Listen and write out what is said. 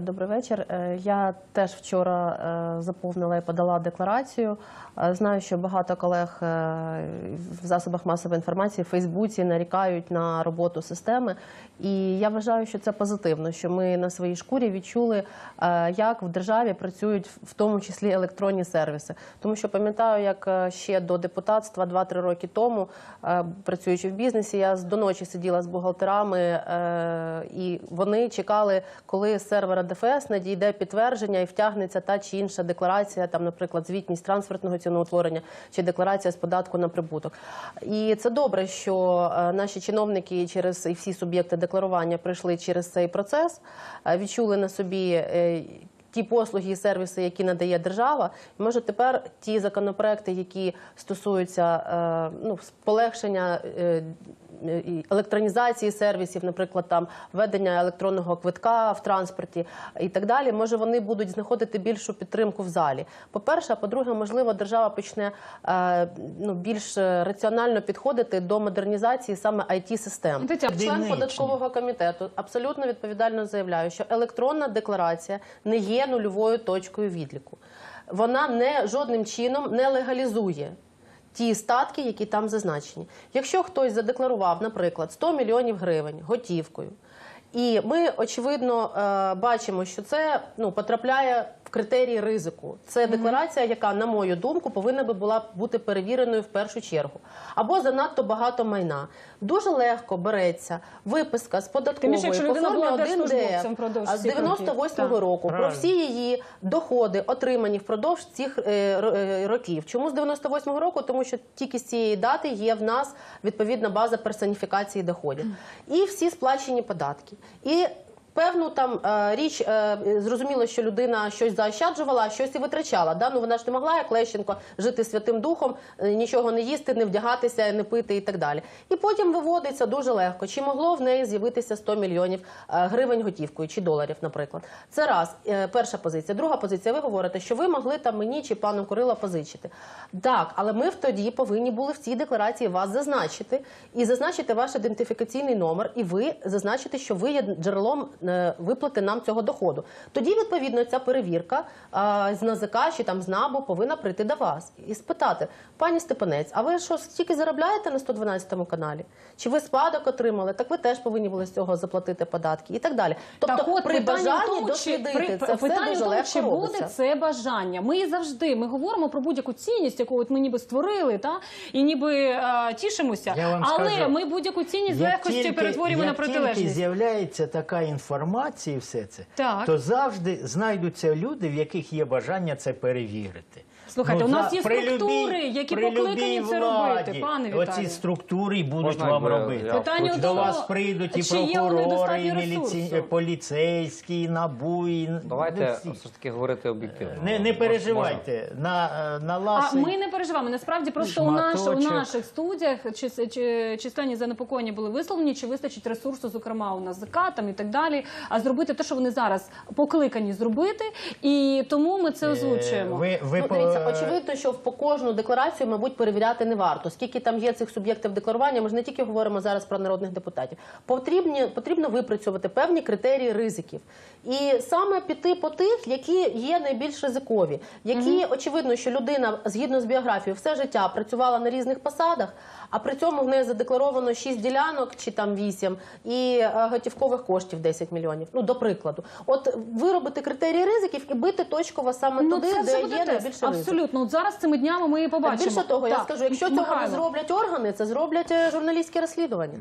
Добрий вечір. Е, Я теж вчора е, заповнила і подала декларацію. Е, Знаю, що багато колег в засобах масової інформації в Фейсбуці нарікають на роботу системи. І я вважаю, що це позитивно, що ми на своїй шкурі відчули, як в державі працюють в тому числі електронні сервіси. Тому що пам'ятаю, як ще до депутатства 2-3 роки тому, працюючи в бізнесі, я до ночі сиділа з бухгалтерами, і вони чекали, коли сервера ДФС надійде підтвердження і втягнеться та чи інша декларація, там, наприклад, звітність трансфертного ціноутворення чи декларація з податку на прибуток. І це добре, що е, наші чиновники через і всі суб'єкти декларування пройшли через цей процес, е, відчули на собі. е, Ті послуги і сервіси, які надає держава, може тепер ті законопроекти, які стосуються ну, полегшення електронізації сервісів, наприклад, там введення електронного квитка в транспорті і так далі, може вони будуть знаходити більшу підтримку в залі. По-перше, а по-друге, можливо, держава почне е, ну, більш раціонально підходити до модернізації саме it систем Член податкового комітету абсолютно відповідально заявляю, що електронна декларація не є нульовою точкою відліку. Вона не жодним чином не легалізує ті статки, які там зазначені. Якщо хтось задекларував, наприклад, 100 мільйонів гривень готівкою, і ми очевидно е, бачимо, що це ну потрапляє критерії ризику. Це декларація, яка, на мою думку, повинна би була бути перевіреною в першу чергу. Або занадто багато майна. Дуже легко береться виписка з податкової по формі 1 держслужбовцем ДФ, впродовж а з 98-го Так. року про всі її доходи отримані впродовж цих е, е, років. Чому з 98-го року? Тому що тільки з цієї дати є в нас відповідна база персоніфікації доходів. І всі сплачені податки. І Певну там е, річ е, зрозуміло, що людина щось заощаджувала, щось і витрачала. Да? Ну вона ж не могла, як Лещенко, жити святим духом, е, нічого не їсти, не вдягатися, не пити і так далі. І потім виводиться дуже легко. Чи могло в неї з'явитися 100 мільйонів гривень готівкою чи доларів, наприклад? Це раз перша позиція. Друга позиція. Ви говорите, що ви могли там мені чи пану Курила позичити. Так, але ми тоді повинні були в цій декларації вас зазначити і зазначити ваш ідентифікаційний номер, і ви зазначити, що ви є джерелом виплати нам цього доходу. Тоді відповідно ця перевірка а, з НАЗК чи там з НАБУ повинна прийти до вас і спитати, пані Степанець, а ви що стільки заробляєте на 112 каналі? Чи ви спадок отримали? Так ви теж повинні були з цього заплатити податки і так далі. Тобто так от при бажанні тому, дослідити при, це все питання дуже в тому, легко чи буде робиться. це бажання. Ми завжди ми говоримо про будь-яку цінність, яку от ми ніби створили, та і ніби е, тішимося. Але скажу, ми будь-яку цінність з легкості перетворюємо як на тільки протилежність. з'являється така інформація, і все це, Так. то завжди знайдуться люди, в яких є бажання це перевірити. Слухайте, у нас є при структури, любій- які при покликані любій це владі робити, пане Оці Віталію. структури й будуть Можна, вам робити. я Питання хочу- До вас прийдуть і чи є у них прокурори, достатньо і міліці... ресурсу? поліцейські, і НАБУ, і ну, Давайте всі. все ж таки говорити об'єктивно. не, не Можна- переживайте. На, е, на А ми не переживаємо. Насправді просто у, наш, у Шматочок. наших студіях чи, чи, численні занепокоєння були висловлені, чи вистачить ресурсу, зокрема у НАЗК там і так далі. А зробити те, що вони зараз покликані зробити, і тому ми це Е, озвучуємо. Ви, ви ну, по- дивіться, очевидно, що по кожну декларацію, мабуть, перевіряти не варто. Скільки там є цих суб'єктів декларування, ми ж не тільки говоримо зараз про народних депутатів. Потрібні, потрібно випрацьовувати певні критерії ризиків. І саме піти по тих, які є найбільш ризикові, які, очевидно, що людина згідно з біографією все життя працювала на різних посадах, а при цьому в неї задекларовано 6 ділянок чи там 8 і е, готівкових коштів 10 мільйонів. Ну, до прикладу. От виробити критерії ризиків і бити точково саме Ну, туди, це де є найбільше ризик. Абсолютно. От зараз цими днями ми і побачимо. більше того, я Так, скажу, якщо цього не Михайло. зроблять органи, це зроблять е, журналістські розслідування.